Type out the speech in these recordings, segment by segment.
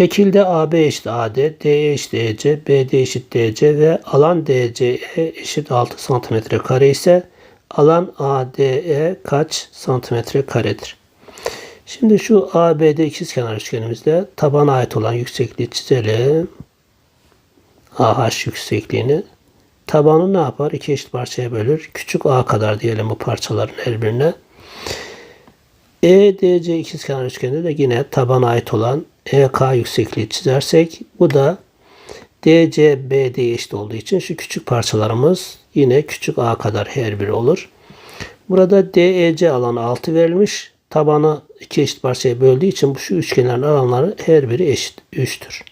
Şekilde AB eşit AD, DE eşit EC, BD eşit DC ve alan DCE eşit 6 santimetre kare ise alan ADE kaç santimetre karedir? Şimdi şu ABD ikizkenar üçgenimizde tabana ait olan yüksekliği çizelim. AH yüksekliğini. Tabanı ne yapar? İki eşit parçaya bölür. Küçük A kadar diyelim bu parçaların her birine. EDC ikizkenar üçgeninde de yine tabana ait olan EK yüksekliği çizersek bu da DC BD eşit olduğu için şu küçük parçalarımız yine küçük A kadar her biri olur. Burada DEC alanı 6 verilmiş. Tabanı iki eşit parçaya böldüğü için bu şu üçgenlerin alanları her biri eşit 3'tür.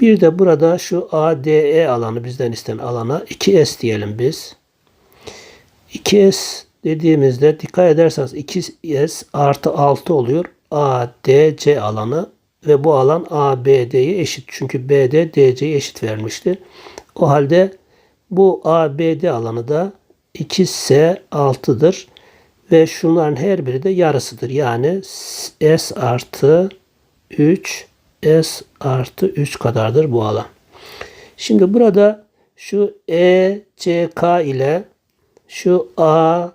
Bir de burada şu ADE alanı bizden istenen alana 2S diyelim biz. 2S dediğimizde dikkat ederseniz 2S artı 6 oluyor. ADC alanı ve bu alan ABD'ye eşit. Çünkü BD DC'ye eşit vermişti. O halde bu ABD alanı da 2S 6'dır. Ve şunların her biri de yarısıdır. Yani S artı 3 S artı 3 kadardır bu alan. Şimdi burada şu ECK ile şu A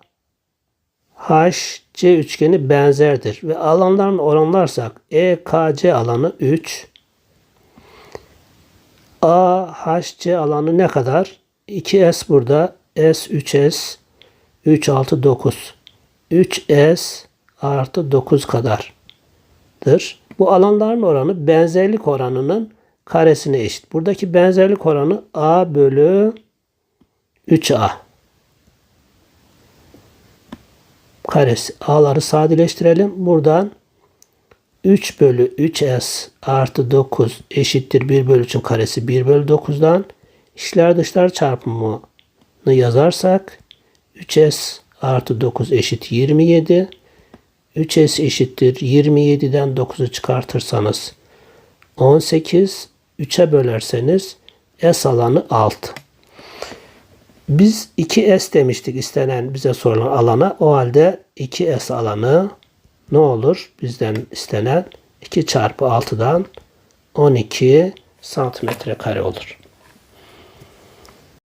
HC üçgeni benzerdir. Ve alanlarını oranlarsak EKC alanı 3. AHC alanı ne kadar? 2S burada. S 3S 3 6 9. 3S artı 9 kadardır. Bu alanların oranı benzerlik oranının karesine eşit. Buradaki benzerlik oranı A bölü 3A. Karesi. A'ları sadeleştirelim. Buradan 3 bölü 3S artı 9 eşittir 1 bölü 3'ün karesi 1 bölü 9'dan işler dışlar çarpımını yazarsak 3S artı 9 eşit 27. 3S eşittir 27'den 9'u çıkartırsanız 18. 3'e bölerseniz S alanı 6. Biz 2S demiştik istenen bize sorulan alana. O halde 2S alanı ne olur? Bizden istenen 2 çarpı 6'dan 12 santimetre kare olur.